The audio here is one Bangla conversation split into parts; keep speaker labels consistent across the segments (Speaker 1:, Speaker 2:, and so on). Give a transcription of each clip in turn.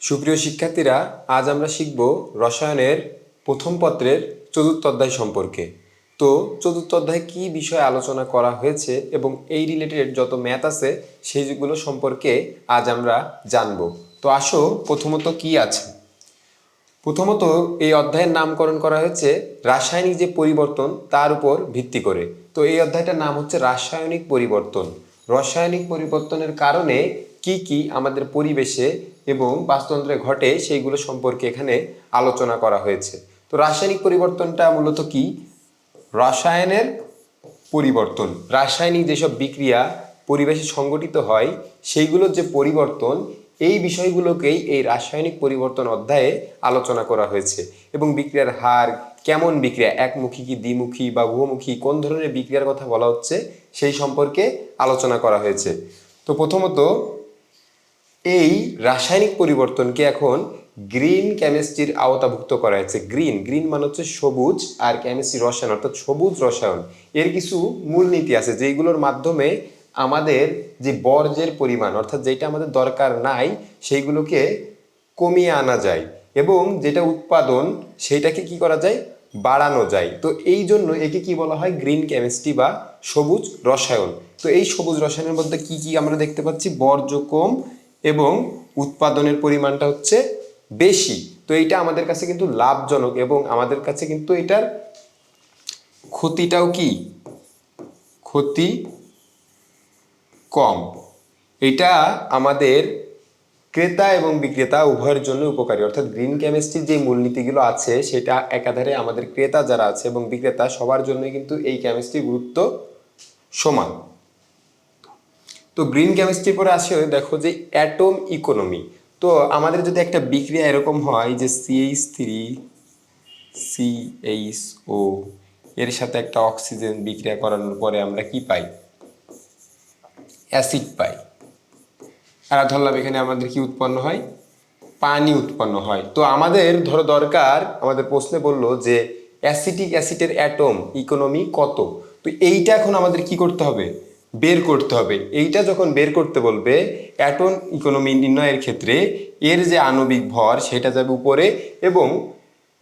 Speaker 1: সুপ্রিয় শিক্ষার্থীরা, আজ আমরা শিখব রসায়নের প্রথম পত্রের চতুর্থ অধ্যায় সম্পর্কে। তো চতুর্থ অধ্যায় কি বিষয়ে আলোচনা করা হয়েছে এবং এই রিলেটেড যত ম্যাথ আছে, সেইগুলো সম্পর্কে আজ আমরা জানব। তো আসো, প্রথমত কি আছে? প্রথমত এই অধ্যায়ের নামকরণ করা হয়েছে রাসায়নিক যে পরিবর্তন, তার উপর ভিত্তি করে। তো এই অধ্যায়টার নাম হচ্ছে রাসায়নিক পরিবর্তন। রাসায়নিক পরিবর্তনের কারণে কি কি আমাদের পরিবেশে এবং বাস্তুতন্ত্রে ঘটে সেইগুলো সম্পর্কে এখানে আলোচনা করা হয়েছে। তো রাসায়নিক পরিবর্তনটা মূলত কি? রসায়নের পরিবর্তন। রাসায়নিক যেসব বিক্রিয়া পরিবেশে সংগঠিত হয়, সেইগুলোর যে পরিবর্তন, এই বিষয়গুলোকেই এই রাসায়নিক পরিবর্তন অধ্যায়ে আলোচনা করা হয়েছে। এবং বিক্রিয়ার হার কেমন বিক্রিয়া? একমুখী কি দ্বিমুখী বা বহুমুখী কোন ধরনের বিক্রিয়ার কথা বলা হচ্ছে? সেই সম্পর্কে আলোচনা করা হয়েছে। তো প্রথমত এই রাসায়নিক পরিবর্তনকে এখন গ্রিন কেমিস্ট্রির আওতাভুক্ত করা হয়েছে। গ্রিন গ্রিন মানে হচ্ছে সবুজ আর কেমিস্ট্রি রসায়ন, অর্থাৎ সবুজ রসায়ন। এর কিছু মূলনীতি আছে যেগুলোর মাধ্যমে আমাদের যে বর্জ্যের পরিমাণ, অর্থাৎ যেটা আমাদের দরকার নাই, সেইগুলোকে কমিয়ে আনা যায় এবং যেটা উৎপাদন, সেইটাকে কি করা যায়? বাড়ানো যায়। তো এই জন্য একে কি বলা হয়? গ্রিন কেমিস্ট্রি বা সবুজ রসায়ন। তো এই সবুজ রসায়নের মধ্যে কি কি আমরা দেখতে পাচ্ছি? বর্জ্য কম এবং উৎপাদনের পরিমাণটা হচ্ছে বেশি। তো এইটা আমাদের কাছে কিন্তু লাভজনক এবং আমাদের কাছে কিন্তু এটার ক্ষতিটাও কি? ক্ষতি কম। এটা আমাদের ক্রেতা এবং বিক্রেতা উভয়ের জন্য উপকারী। অর্থাৎ গ্রিন কেমিস্ট্রির যে মূলনীতিগুলো আছে, সেটা একাধারে আমাদের ক্রেতা যারা আছে এবং বিক্রেতা, সবার জন্যই কিন্তু এই কেমিস্ট্রির গুরুত্ব সমান। তো গ্রিন কেমিস্ট্রির পরে আসে দেখো যে অ্যাটম ইকোনমি তো আমাদের যদি একটা বিক্রিয়া এরকম হয় যে সিএইচ থ্রি সিএইচ ও এর সাথে একটা অক্সিজেন বিক্রিয়া করানোর পরে আমরা কি পাই? অ্যাসিড পাই। আর ধরলাম এখানে আমাদের কি উৎপন্ন হয়? পানি উৎপন্ন হয়। তো আমাদের ধরো দরকার, আমাদের প্রশ্নে বলল যে অ্যাসিটিক অ্যাসিডের অ্যাটম ইকোনমি কত? তো এইটা এখন আমাদের কি করতে হবে? বের করতে হবে। এইটা যখন বের করতে বলবে অ্যাটন ইকোনমি নির্ণয়ের ক্ষেত্রে এর যে আণবিক ভর, সেটা যাবে উপরে এবং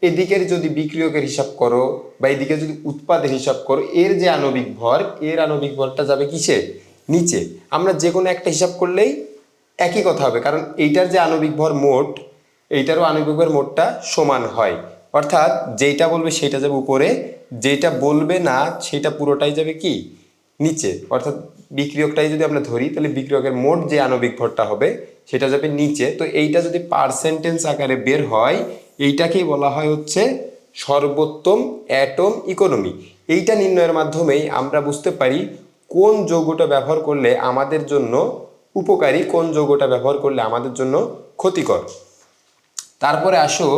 Speaker 1: এদিকের যদি বিক্রিয়কের হিসাব করো বা এদিকে যদি উৎপাদের হিসাব করো, এর যে আণবিক ভর, এর আণবিক ভরটা যাবে কিসে? নিচে। আমরা যে কোনো একটা হিসাব করলেই একই কথা হবে, কারণ এইটার যে আণবিক ভর মোট, এইটারও আণবিক ভর মোটটা সমান হয়। অর্থাৎ যেইটা বলবে সেটা যাবে উপরে যেটা বলবে না, সেটা পুরোটাই যাবে কি? নিচে, অর্থাৎ বিক্রিয়কটাই যদি আমরা ধরি, তাহলে বিক্রিয়কের মোট যে আণবিক ভরটা হবে, সেটা যাবে নিচে। তো এইটা যদি পার্সেন্টেন্স আকারে বের হয়, এইটাকেই বলা হয় হচ্ছে সর্বোত্তম অ্যাটম ইকোনমি এইটা নির্ণয়ের মাধ্যমেই আমরা বুঝতে পারি কোন যৌগটা ব্যবহার করলে আমাদের জন্য উপকারী, কোন যৌগটা ব্যবহার করলে আমাদের জন্য ক্ষতিকর। তারপরে আসো,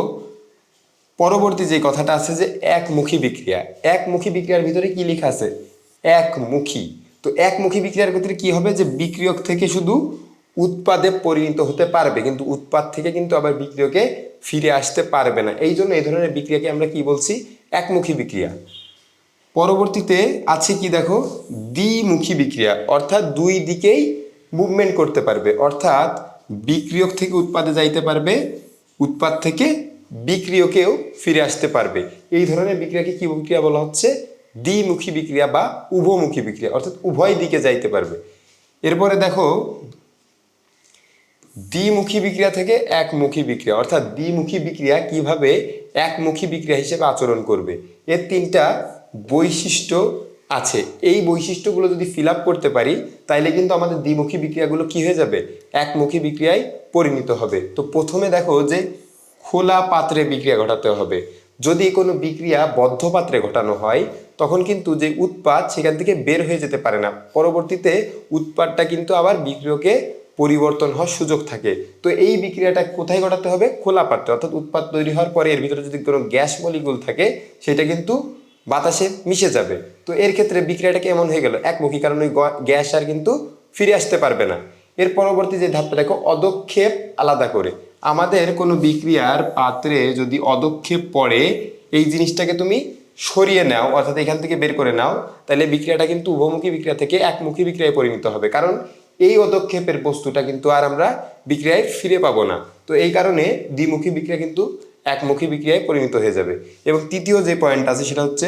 Speaker 1: পরবর্তী যে কথাটা আছে যে একমুখী বিক্রিয়া। একমুখী বিক্রিয়ার ভিতরে কি লেখা আছে? একমুখী। তো একমুখী বিক্রিয়ার ক্ষেত্রে কি হবে? যে বিক্রিয়ক থেকে শুধু উৎপাদে পরিণত হতে পারবে, কিন্তু উৎপাদ থেকে কিন্তু আবার বিক্রিয়কে ফিরে আসতে পারবে না। এই জন্য এই ধরনের বিক্রিয়াকে আমরা কি বলছি? একমুখী বিক্রিয়া। পরবর্তীতে আছে কি দেখো? দ্বিমুখী বিক্রিয়া, অর্থাৎ দুই দিকেই মুভমেন্ট করতে পারবে। অর্থাৎ বিক্রিয়ক থেকে উৎপাদে যাইতে পারবে, উৎপাদ থেকে বিক্রিয়কেও ফিরে আসতে পারবে। এই ধরনের বিক্রিয়াকে কি বিক্রিয়া বলা হচ্ছে? দ্বিমুখী বিক্রিয়া বা উভমুখী বিক্রিয়া, অর্থাৎ উভয় দিকে যাইতে পারবে। এরপরে দেখো, দ্বিমুখী বিক্রিয়া থেকে একমুখী বিক্রিয়া, অর্থাৎ দ্বিমুখী বিক্রিয়া কীভাবে একমুখী বিক্রিয়া হিসেবে আচরণ করবে এর তিনটা বৈশিষ্ট্য আছে। এই বৈশিষ্ট্যগুলো যদি ফিল করতে পারি, তাইলে কিন্তু আমাদের দ্বিমুখী বিক্রিয়াগুলো কি হয়ে যাবে? একমুখী বিক্রিয়ায় পরিণত হবে। তো প্রথমে দেখো যে খোলা পাত্রে বিক্রিয়া ঘটাতে হবে। যদি কোনো বিক্রিয়া বদ্ধ পাত্রে ঘটানো হয় তখন কিন্তু যে উৎপাদ সেখান থেকে বের হয়ে যেতে পারে না। পরবর্তীতে উৎপাদটা কিন্তু আবার বিক্রিয়কে পরিবর্তন হওয়ার সুযোগ থাকে। তো এই বিক্রিয়াটা কোথায় ঘটাতে হবে? খোলা পাত্রে। অর্থাৎ উৎপাদ তৈরি হওয়ার পরে এর ভিতরে যদি কোনো গ্যাস মলিকুল থাকে, সেটা কিন্তু বাতাসে মিশে যাবে। তো এর ক্ষেত্রে বিক্রিয়াটা কেমন হয়ে গেল? একমুখী কারণ ওই গ্যাস আর কিন্তু ফিরে আসতে পারবে না। এর পরবর্তী যে ধাপটা, দেখো, অদক্ষেপ আলাদা করে। আমাদের কোনো বিক্রিয়ার পাত্রে যদি অদক্ষেপ পড়ে, এই জিনিসটাকে তুমি সরিয়ে নাও, অর্থাৎ এখান থেকে বের করে নাও, তাহলে বিক্রিয়াটা কিন্তু উভমুখী বিক্রিয়া থেকে একমুখী বিক্রিয়ায় পরিণত হবে। কারণ এই অদক্ষেপের বস্তুটা কিন্তু আর আমরা বিক্রিয়ায় ফিরে পাবো না। তো এই কারণে দ্বিমুখী বিক্রিয়া কিন্তু একমুখী বিক্রিয়ায় পরিণত হয়ে যাবে। এবং তৃতীয় যে পয়েন্ট আছে সেটা হচ্ছে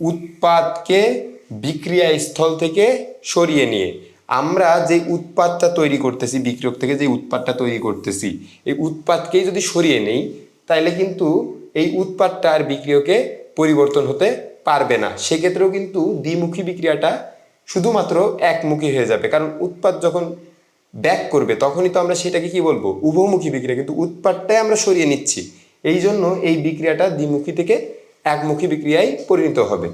Speaker 1: উৎপাদকে বিক্রিয়া স্থল থেকে সরিয়ে নিয়ে। আমরা যে উৎপাদটা তৈরি করতেছি, বিক্রিয়ক থেকে যে উৎপাদটা তৈরি করতেছি, এই উৎপাদকেই যদি সরিয়ে নেই, তাহলে কিন্তু এই উৎপাদটা আর বিক্রিয়কে পরিবর্তন হতে পারবে না। সেক্ষেত্রেও কিন্তু দ্বিমুখী বিক্রিয়াটা শুধুমাত্র একমুখী হয়ে যাবে। কারণ উৎপাদ যখন ব্যাক করবে, তখনই তো আমরা সেটাকে কি বলব? উভমুখী বিক্রিয়া। কিন্তু উৎপাদটাই আমরা সরিয়ে নিচ্ছি। এই জন্য এই বিক্রিয়াটা দ্বিমুখী থেকে একমুখী বিক্রিয়ায় পরিণত হবে।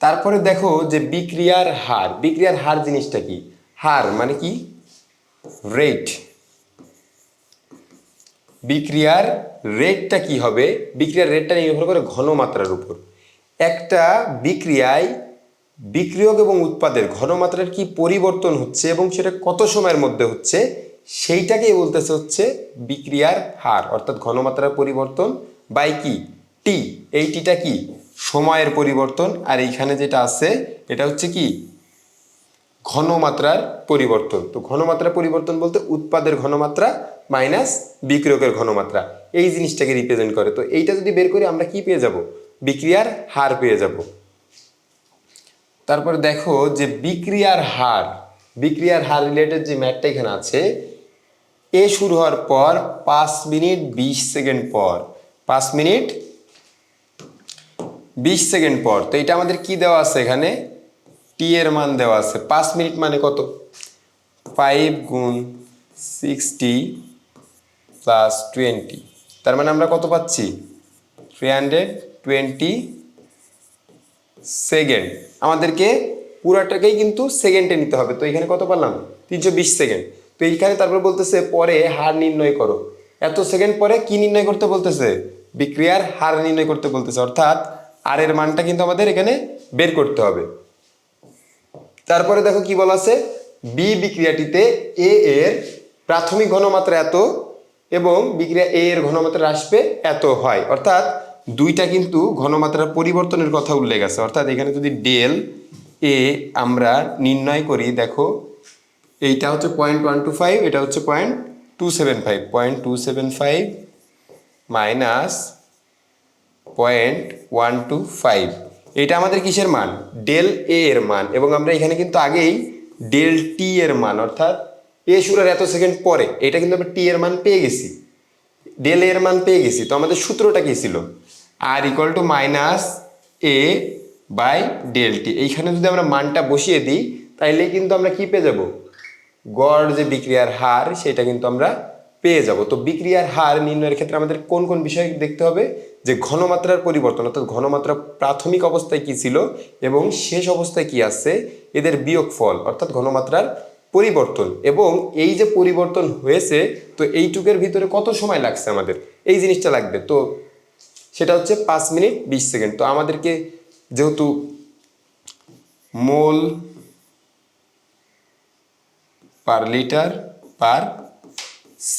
Speaker 1: তারপরে দেখো যে বিক্রিয়ার হার। বিক্রিয়ার হার জিনিসটা কি? হার মানে কি? রেট বিক্রিয়ার রেটটা কি হবে? বিক্রিয়ার রেটটা নির্ভর করে ঘনমাত্রার উপর। একটা বিক্রিয়ায় বিক্রিয়ক এবং উৎপাদের ঘনমাত্রার কি পরিবর্তন হচ্ছে এবং সেটা কত সময়ের মধ্যে হচ্ছে, সেইটাকেই বলতেছে হচ্ছে বিক্রিয়ার হার, অর্থাৎ ঘনমাত্রার পরিবর্তন বাই কি? টি এই টিটা কি? সময়ের পরিবর্তন, আর এইখানে যেটা আছে, এটা হচ্ছে কি? ঘনমাত্রার পরিবর্তন। তো ঘনমাত্রা পরিবর্তন বলতে উৎপাদের ঘনমাত্রা মাইনাস বিক্রিয়কের ঘনমাত্রা। এই জিনিসটাকে রিপ্রেজেন্ট করে। তো এইটা যদি বের করি, আমরা কি পেয়ে যাব? বিক্রিয়ার হার পেয়ে যাব। তারপরে দেখো যে বিক্রিয়ার হার বিক্রিয়ার হার রিলেটেড যে ম্যাটটা এখানে আছে, এ শুরু হওয়ার পর পাঁচ মিনিট বিশ সেকেন্ড পর, পাঁচ মিনিট বিশ সেকেন্ড পর। তো এটা আমাদের কি দেওয়া আছে এখানে? টি এর মান দেওয়া আছে। পাঁচ মিনিট মানে কত? ফাইভ গুণ সিক্সটি প্লাস টোয়েন্টি তার মানে আমরা কত পাচ্ছি? থ্রি হান্ড্রেড টোয়েন্টি সেকেন্ড আমাদেরকে পুরাটাকেই কিন্তু সেকেন্ডে নিতে হবে। তো এখানে কত পারলাম? তিনশো বিশ সেকেন্ড তো এইখানে তারপর বলতেছে, পরে হার নির্ণয় করো। এত সেকেন্ড পরে কি নির্ণয় করতে বলতেছে? বিক্রিয়ার হার নির্ণয় করতে বলতেছে। অর্থাৎ আর এর মানটা কিন্তু আমাদের এখানে বের করতে হবে। তারপরে দেখো কি বলা আছে? বি বিক্রিয়াটিতে এ এর প্রাথমিক ঘনমাত্রা এত এবং বিক্রিয়া এ এর ঘনমাত্রা আসবে এত হয়। অর্থাৎ দুইটা কিন্তু ঘনমাত্রার পরিবর্তনের কথা উল্লেখ আছে। অর্থাৎ এখানে যদি ডেল এ আমরা নির্ণয় করি, দেখো, এইটা হচ্ছে পয়েন্ট ওয়ান টু ফাইভ এটা হচ্ছে point two seven five point two seven five minus point one two five এটা আমাদের কিসের মান? ডেল এ এর মান। এবং আমরা এখানে কিন্তু আগেই ডেল টি এর মান, অর্থাৎ এ শুরুর এত সেকেন্ড পরে, এটা কিন্তু আমরা টি এর মান পেয়ে গেছি। ডেল এর মান পেয়ে গেছি। তো আমাদের সূত্রটা কি ছিল? R equal to minus A by del T এইখানে যদি আমরা মানটা বসিয়ে দিই, তাইলে কিন্তু আমরা কি পেয়ে যাব? গড় যে বিক্রিয়ার হার, সেটা কিন্তু আমরা পেয়ে যাব। তো বিক্রিয়ার হার নির্ণয়ের ক্ষেত্রে আমাদের কোন কোন বিষয় দেখতে হবে? যে ঘনমাত্রার পরিবর্তন, অর্থাৎ ঘনমাত্রা প্রাথমিক অবস্থায় কি ছিল এবং শেষ অবস্থায় কি আছে? এদের বিয়োগফল, অর্থাৎ ঘনমাত্রার পরিবর্তন এবং এই যে পরিবর্তন হয়েছে, তো এইটুকের ভিতরে কত সময় লাগছে আমাদের? এই জিনিসটা লাগবে। তো সেটা হচ্ছে পাঁচ মিনিট বিশ সেকেন্ড। তো আমাদেরকে যেহেতু mole per litre per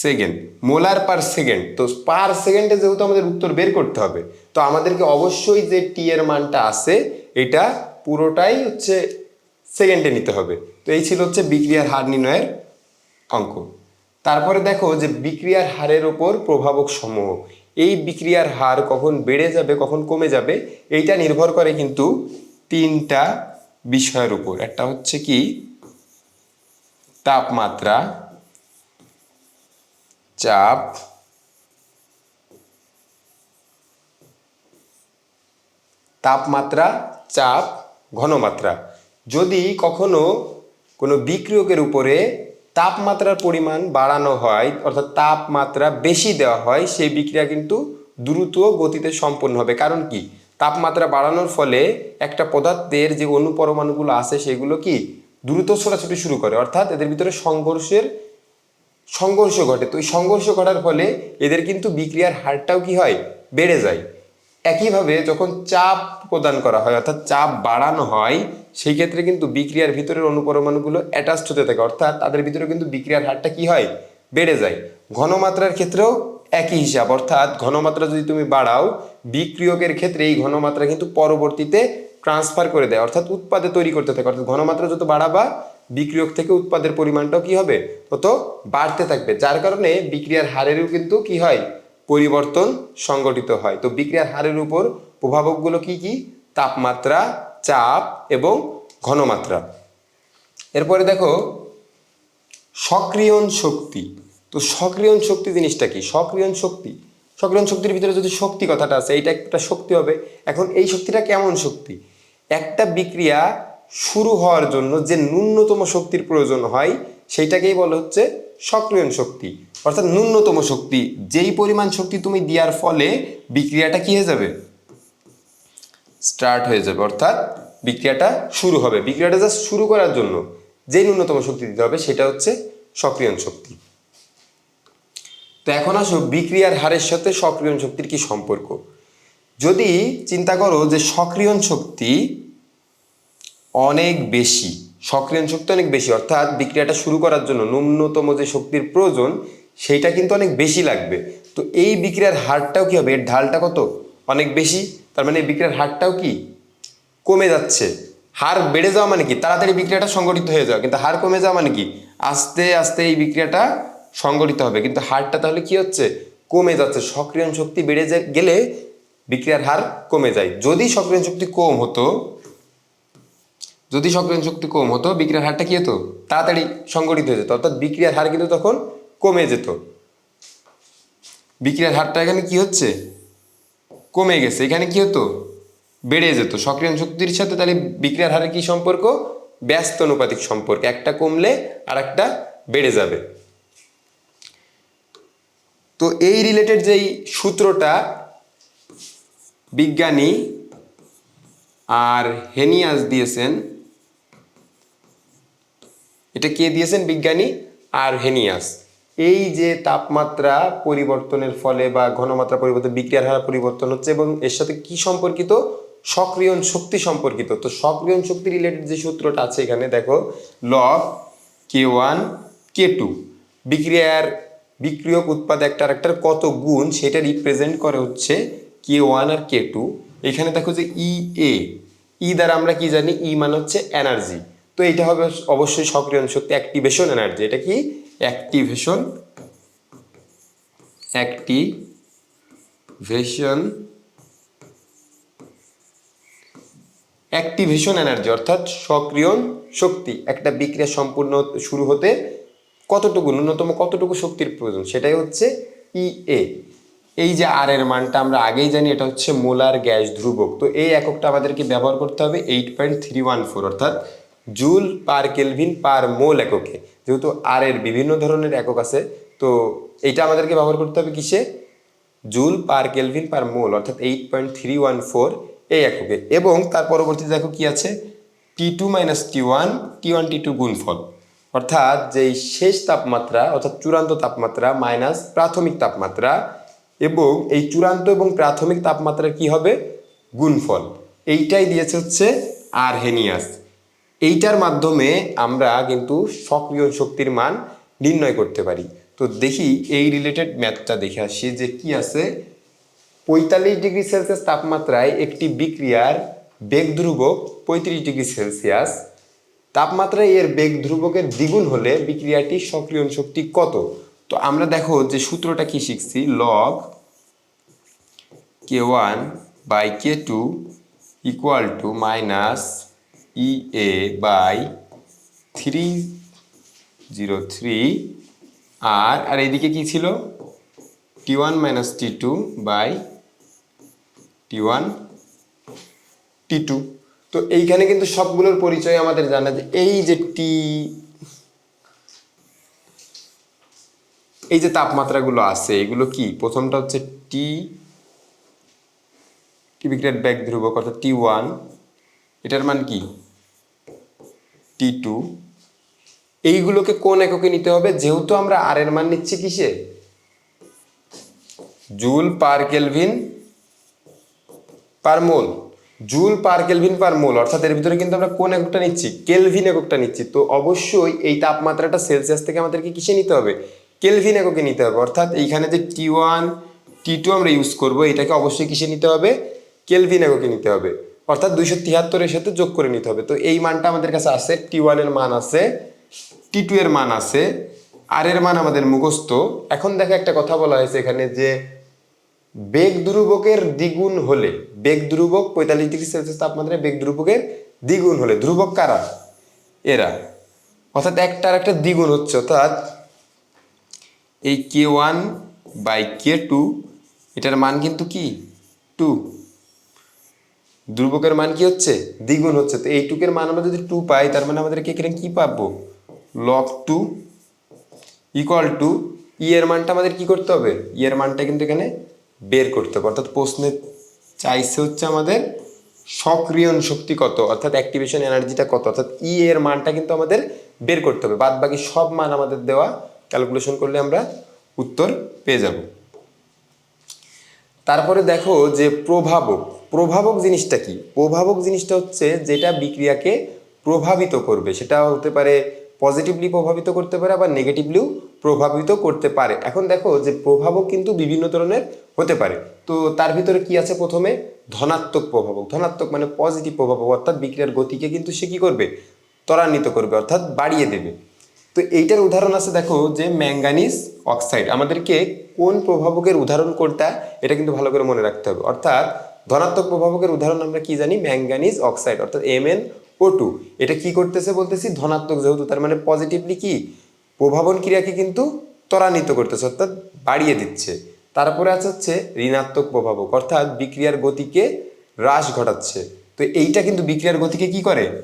Speaker 1: second, molar per second, তো পার সেকেন্ডে যেহেতু আমাদের উত্তর বের করতে হবে, তো আমাদেরকে অবশ্যই যে টি এর মানটা আছে, এটা পুরোটাই হচ্ছে সেকেন্ডে নিতে হবে। তো এই ছিল হচ্ছে বিক্রিয়ার হার নির্ণয়ের অঙ্ক। তারপরে দেখো যে বিক্রিয়ার হারের ওপর প্রভাবক সমূহ। এই বিক্রিয়ার হার কখন বেড়ে যাবে, কখন কমে যাবে, এইটা নির্ভর করে কিন্তু তিনটা বিষয়ের উপর। একটা হচ্ছে কি? তাপমাত্রা, চাপ তাপমাত্রা, চাপ, ঘনমাত্রা। যদি কখনো কোনো বিক্রিয়কের উপরে তাপমাত্রার পরিমাণ বাড়ানো হয়, অর্থাৎ তাপমাত্রা বেশি দেওয়া হয়, সেই বিক্রিয়া কিন্তু দ্রুত গতিতে সম্পন্ন হবে। কারণ কি? তাপমাত্রা বাড়ানোর ফলে একটা পদার্থের যে অনুপরমাণুগুলো আছে, সেগুলো কি? দ্রুত ছোটাছুটি শুরু করে, অর্থাৎ এদের ভিতরে সংঘর্ষের সংঘর্ষ ঘটে। তো এই সংঘর্ষ ঘটার ফলে এদের কিন্তু বিক্রিয়ার হারটাও কি হয়? বেড়ে যায়। একইভাবে যখন চাপ প্রদান করা হয়, অর্থাৎ চাপ বাড়ানো হয়, সেই ক্ষেত্রে কিন্তু বিক্রিয়ার ভিতরের অনুপরমাণুগুলো অ্যাটাচড হতে থাকে। অর্থাৎ তাদের ভিতরে কিন্তু বিক্রিয়ার হারটা কি হয়? বেড়ে যায়। ঘনমাত্রার ক্ষেত্রেও একই হিসাব। অর্থাৎ ঘনমাত্রা যদি তুমি বাড়াও, বিক্রিয়কের ক্ষেত্রে এই ঘনমাত্রা কিন্তু পরবর্তীতে ট্রান্সফার করে দেয়। অর্থাৎ উৎপাদে তৈরি করতে থাকে। অর্থাৎ ঘনমাত্রা যত বাড়াবা, বিক্রিয়ক থেকে উৎপাদের পরিমাণটাও কি হবে? তত বাড়তে থাকবে। যার কারণে বিক্রিয়ার হারেরও কিন্তু কি হয়? পরিবর্তন সংগঠিত হয়। তো বিক্রিয়ার হারের উপর প্রভাবকগুলো কি কি? তাপমাত্রা, চাপ এবং ঘনমাত্রা। এরপরে দেখো, সক্রিয়ণ শক্তি। তো সক্রিয়ণ শক্তি জিনিসটা কি? সক্রিয়ণ শক্তি। সক্রিয়ণ শক্তির ভিতরে যদি শক্তি কথাটা আছে, এইটা একটা শক্তি হবে। এখন এই শক্তিটা কেমন শক্তি? একটা বিক্রিয়া শুরু হওয়ার জন্য যে ন্যূনতম শক্তির প্রয়োজন হয়, সেইটাকেই বলা হচ্ছে সক্রিয়ণ শক্তি। অর্থাৎ ন্যূনতম শক্তি, যেই পরিমাণ শক্তি তুমি দেওয়ার ফলে বিক্রিয়াটা কি হয়ে যাবে? স্টার্ট হয়ে যাবে, অর্থাৎ বিক্রিয়াটা শুরু হবে। বিক্রিয়াটা জাস্ট শুরু করার জন্য যে ন্যূনতম শক্তি দিতে হবে সেটা হচ্ছে সক্রিয়ণ শক্তি। তো এখন আসো, বিক্রিয়ার হারের সাথে সক্রিয়ণ শক্তির কি সম্পর্ক? যদি চিন্তা করো যে সক্রিয়ণ শক্তি অনেক বেশি, সক্রিয়ণ শক্তি অনেক বেশি, অর্থাৎ বিক্রিয়াটা শুরু করার জন্য ন্যূনতম যে শক্তির প্রয়োজন সেইটা কিন্তু অনেক বেশি লাগবে। তো এই বিক্রিয়ার হারটাও কি হবে? এর ঢালটা কত? অনেক বেশি? তার মানে এই বিক্রিয়ার হারটাও কি? কমে যাচ্ছে। হার বেড়ে যাওয়া মানে কি? তাড়াতাড়ি বিক্রিয়াটা সংগঠিত হয়ে যাওয়া। কিন্তু হার কমে যাওয়া মানে কি? আস্তে আস্তে এই বিক্রিয়াটা সংগঠিত হবে। কিন্তু হারটা তাহলে কি হচ্ছে? কমে যাচ্ছে। সক্রিয়ণ শক্তি বেড়ে গেলে বিক্রিয়ার হার কমে যায়। যদি সক্রিয়ণ শক্তি কম হতো, যদি সক্রিয়ণ শক্তি কম হতো, বিক্রিয়ার হারটা কি হতো? তাড়াতাড়ি সংগঠিত হয়ে যেত। অর্থাৎ বিক্রিয়ার হার কিন্তু তখন কমে যেত। বিক্রিয়ার হারটা এখানে কি হচ্ছে? কমে গেছে। এখানে কি হতো? বেড়ে যেত। সক্রিয়ণ শক্তির সাথে তাহলে বিক্রিয়ার হারের কি সম্পর্ক? ব্যস্ত অনুপাতিক সম্পর্ক। একটা কমলে আর একটা বেড়ে যাবে। তো এই রিলেটেড যেই সূত্রটা, বিজ্ঞানী আর হেনিয়াস দিয়েছেন, এটা কে দিয়েছেন? বিজ্ঞানী আর হেনিয়াস। এই যে তাপমাত্রা পরিবর্তনের ফলে বা ঘনমাত্রা পরিবর্তন, বিক্রিয়ার হার পরিবর্তন হচ্ছে এবং এর সাথে কি সম্পর্কিত? সক্রিয়ণ শক্তি সম্পর্কিত। তো সক্রিয়ণ শক্তি রিলেটেড যে সূত্রটা আছে এখানে, দেখো log K one K two বিক্রিয়ার বিক্রিয়ক উৎপাদ একটা আরেকটার কত গুণ সেটা রিপ্রেজেন্ট করে হচ্ছে কে ওয়ান আর কে টু এখানে দেখো যে ই এ ই দ্বারা আমরা কি জানি? ই মানে হচ্ছে এনার্জি তো এটা হবে অবশ্যই সক্রিয়ণ শক্তি অ্যাক্টিভেশন এনার্জি এটা কি? অ্যাক্টিভেশন অ্যাক্টিভেশন অ্যাক্টিভেশন এনার্জি অর্থাৎ সক্রিয়ণ শক্তি। একটা বিক্রিয়া সম্পূর্ণ শুরু হতে কতটুকু, ন্যূনতম কতটুকু শক্তির প্রয়োজন? সেটাই হচ্ছে ই এ এই যে আর এর মানটা আমরা আগেই জানি, এটা হচ্ছে মোলার গ্যাস ধ্রুবক। তো এই এককটা আমাদেরকে ব্যবহার করতে হবে eight point three one four অর্থাৎ joule per kelvin per mole এককে। যেহেতু আর এর বিভিন্ন ধরনের একক আছে, তো এইটা আমাদেরকে ব্যবহার করতে হবে কিসে? Joule per kelvin per mole, অর্থাৎ eight point three one four এই এককে। এবং তার পরবর্তীতে দেখো কি আছে? T two minus T one T one T two গুণফল অর্থাৎ যেই শেষ তাপমাত্রা, অর্থাৎ চূড়ান্ত তাপমাত্রা মাইনাস প্রাথমিক তাপমাত্রা, এবং এই চূড়ান্ত এবং প্রাথমিক তাপমাত্রার কি হবে? গুণফল এইটাই দিয়েছে হচ্ছে আরহেনিয়াস। এইটার মাধ্যমে আমরা কিন্তু সক্রিয় শক্তির মান নির্ণয় করতে পারি। তো দেখি এই রিলেটেড ম্যাথটা দেখে আসি যে কি আছে। পঁয়তাল্লিশ ডিগ্রি সেলসিয়াস তাপমাত্রায় একটি বিক্রিয়ার বেগ ধ্রুবক পঁয়ত্রিশ ডিগ্রি সেলসিয়াস। তাপমাত্রায় এর বেগ ধ্রুবকের দ্বিগুণ হলে বিক্রিয়াটির সক্রিয়ণ শক্তি কত? তো আমরা দেখো যে সূত্রটা কি শিখছি। Log K one by K two equal to minus E A by three zero three R আর এইদিকে কি ছিল? T one minus T two by T one T two তো এইখানে কিন্তু সবগুলোর পরিচয় আমাদের জানা যে এই যে টি এই যে তাপমাত্রাগুলো আছে, এগুলো কি? প্রথমটা হচ্ছে টি বিক্রিয়ার ব্যাগ ধ্রুবক অর্থাৎ টি ওয়ান এটার মান কি? টি টু এইগুলোকে কোন এককে নিতে হবে? যেহেতু আমরা আর এর মান নিচ্ছি কিসে? Joule per kelvin per mole. Joule per kelvin per mole, অর্থাৎ এর ভিতরে কিন্তু আমরা কোন এককটা নিচ্ছি? কেলভিন এককটা নিচ্ছি। তো অবশ্যই এই তাপমাত্রাটা সেলসিয়াস থেকে আমাদেরকে কিসে নিতে হবে? কেলভিন এককে নিতে হবে। অর্থাৎ এইখানে যে টি ওয়ান টি টু আমরা ইউজ করব, এটাকে অবশ্যই কিসে নিতে হবে? কেলভিন এককে নিতে হবে। অর্থাৎ দুইশো তিয়াত্তরের সাথে যোগ করে নিতে হবে। তো এই মানটা আমাদের কাছে আছে টি ওয়ানের মান আছে টি টু এর মান আছে আর এর মান আমাদের মুখস্থ। এখন দেখো একটা কথা বলা হয়েছে এখানে যে বেগ ধ্রুবকের দ্বিগুণ হলে, বেগ ধ্রুবক পঁয়তাল্লিশ ডিগ্রি সেলসিয়াস তাপমাত্রায় বেগ ধ্রুবকের দ্বিগুণ হলে, ধ্রুবক কারা? এরা। অর্থাৎ একটার একটা দ্বিগুণ হচ্ছে, অর্থাৎ এই K one by K two এটার মান কিন্তু কি? টু ধ্রুবকের মান কি হচ্ছে? দ্বিগুণ হচ্ছে। তো এই টুকের মান আমরা যদি টু পাই, তার মানে আমাদেরকে এখানে কি পাবো? Log two equal to e এর মানটা আমাদের কি করতে হবে? ই এর মানটা কিন্তু এখানে বের করতে হবে। অর্থাৎ প্রশ্নে চাইছে হচ্ছে আমাদের সক্রিয়ণ শক্তি কত? অর্থাৎ অ্যাক্টিভেশন এনার্জিটা কত? অর্থাৎ ই এর মানটা কিন্তু আমাদের বের করতে হবে। বাদ বাকি সব মান আমাদের দেওয়া ক্যালকুলেশন করলে আমরা উত্তর পেয়ে যাব। তারপরে দেখো যে প্রভাবক। প্রভাবক জিনিসটা কি? প্রভাবক জিনিসটা হচ্ছে যেটা বিক্রিয়াকে প্রভাবিত করবে। সেটা হতে পারে পজিটিভলি প্রভাবিত করতে পারে, আবার নেগেটিভলিও প্রভাবিত করতে পারে। এখন দেখো যে প্রভাবক কিন্তু বিভিন্ন ধরনের হতে পারে। তো তার ভিতরে কি আছে প্রথমে? ধনাত্মক প্রভাবক। ধনাত্মক মানে পজিটিভ প্রভাবক। অর্থাৎ বিক্রিয়ার গতিকে কিন্তু সে কি করবে? ত্বরান্বিত করবে, অর্থাৎ বাড়িয়ে দেবে। তো এইটার উদাহরণ আছে দেখো যে ম্যাঙ্গানিজ অক্সাইড। আমাদেরকে কোন প্রভাবকের উদাহরণ কোনটা এটা কিন্তু ভালো করে মনে রাখতে হবে। অর্থাৎ ধনাত্মক প্রভাবকের উদাহরণ আমরা কি জানি? ম্যাঙ্গানিজ অক্সাইড অর্থাৎ এম এন ও টু এটা কি করতেছে বলতেছি? ধনাত্মক যেহেতু, তার মানে পজিটিভলি কি? প্রভাবন ক্রিয়াকে কিন্তু ত্বরান্বিত করতেছে, অর্থাৎ বাড়িয়ে দিচ্ছে। তারপরে আছে হচ্ছে ঋণাত্মক প্রভাবক, অর্থাৎ বিক্রিয়ার গতিকে হ্রাস ঘটাচ্ছে। তো এইটা কিন্তু বিক্রিয়ার গতিকে কি করে?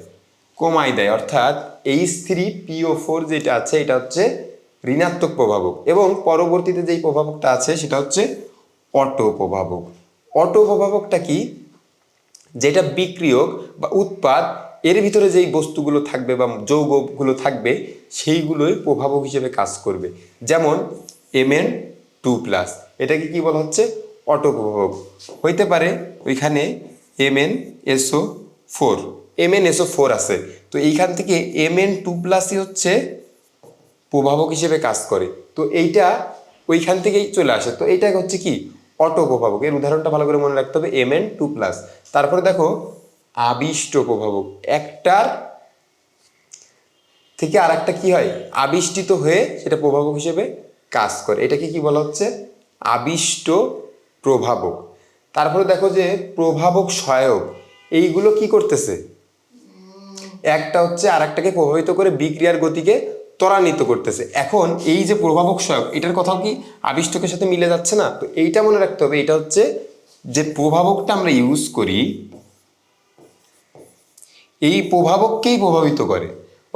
Speaker 1: কমাই দেয়। অর্থাৎ এইচ থ্রি পিও ফোর যেটা আছে, এটা হচ্ছে ঋণাত্মক প্রভাবক। এবং পরবর্তীতে যেই প্রভাবকটা আছে, সেটা হচ্ছে অটো প্রভাবক অটো প্রভাবকটা কি? যেটা বিক্রিয়ক বা উৎপাদ, এর ভিতরে যেই বস্তুগুলো থাকবে বা যৌগগুলো থাকবে, সেইগুলোই প্রভাবক হিসেবে কাজ করবে। যেমন এম এন টু প্লাস এটাকে কি বলা হচ্ছে? অটো প্রভাবক হইতে পারে ওইখানে MN SO four MN SO four আছে। তো এইখান থেকে এম এন টু প্লাসই হচ্ছে প্রভাবক হিসেবে কাজ করে। তো এইটা ওইখান থেকেই চলে আসে। তো এইটা হচ্ছে কি? অটো প্রভাবক এর উদাহরণটা ভালো করে মনে রাখতে হবে এম এন টু প্লাস তারপরে দেখো আবিষ্ট প্রভাবক একটার থেকে আর একটা কি হয়? আবিষ্টিত হয়ে সেটা প্রভাবক হিসেবে কাজ করে। এটাকে কি বলা হচ্ছে? আবিষ্ট প্রভাবক তারপরে দেখো যে, প্রভাবক সহায়ক। এইগুলো কি করতেছে? একটা হচ্ছে আর একটাকে প্রভাবিত করে বিক্রিয়ার গতিকে ত্বরান্বিত করতেছে। এখন এই যে প্রভাবক সহায়ক এটার কথাও কি আবিষ্টকের সাথে মিলে যাচ্ছে না? তো এইটা মনে রাখতে হবে, এটা হচ্ছে যে প্রভাবকটা আমরা ইউজ করি, এই প্রভাবককেই প্রভাবিত করে।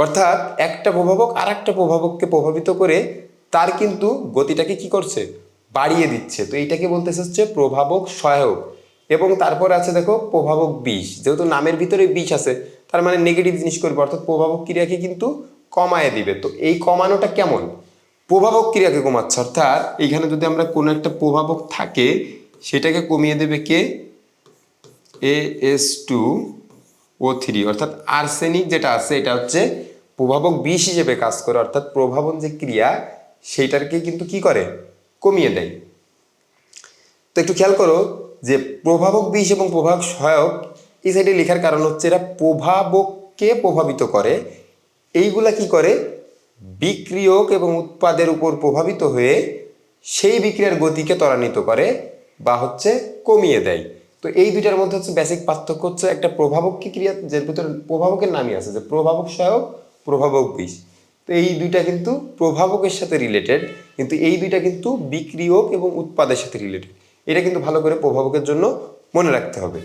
Speaker 1: অর্থাৎ একটা প্রভাবক আর একটা প্রভাবককে প্রভাবিত করে, তার কিন্তু গতিটাকে কি করছে? বাড়িয়ে দিচ্ছে। তো এইটাকে বলতেছে হচ্ছে প্রভাবক সহায়ক এবং তারপর আছে দেখো প্রভাবক বিষ। যেহেতু নামের ভিতরে বিষ আছে, তার মানে নেগেটিভ জিনিস করবে। অর্থাৎ প্রভাবক ক্রিয়াকে কিন্তু কমায় দিবে। তো এই কমানোটা কেমন? প্রভাবক ক্রিয়াকে কমাচ্ছে। অর্থাৎ এইখানে যদি আমরা কোনো একটা প্রভাবক থাকে, সেটাকে কমিয়ে দেবে কে? A S two O three অর্থাৎ আর্সেনিক যেটা আছে, এটা হচ্ছে প্রভাবক বিষ হিসেবে কাজ করে। অর্থাৎ প্রভাবন যে ক্রিয়া সেইটাকে কিন্তু কি করে? কমিয়ে দেয়। তো একটু খেয়াল করো যে প্রভাবক বিষ এবং প্রভাবক সহায়ক এই সাইডে লেখার কারণ হচ্ছে এরা প্রভাবককে প্রভাবিত করে এইগুলা কি করে? বিক্রিয়ক এবং উৎপাদের উপর প্রভাবিত হয়ে সেই বিক্রিয়ার গতিকে ত্বরান্বিত করে বা হচ্ছে কমিয়ে দেয়। তো এই দুইটার মধ্যে হচ্ছে বেসিক পার্থক্য হচ্ছে একটা প্রভাবক কি ক্রিয়া যে ভিতরে প্রভাবকের নামই আছে, যে প্রভাবক সহায়ক, প্রভাবক বিষ তো এই দুইটা কিন্তু প্রভাবকের সাথে রিলেটেড কিন্তু এই দুইটা কিন্তু বিক্রিয়ক এবং উৎপাদের সাথে রিলেটেড এটা কিন্তু ভালো করে প্রভাবকের জন্য মনে রাখতে হবে।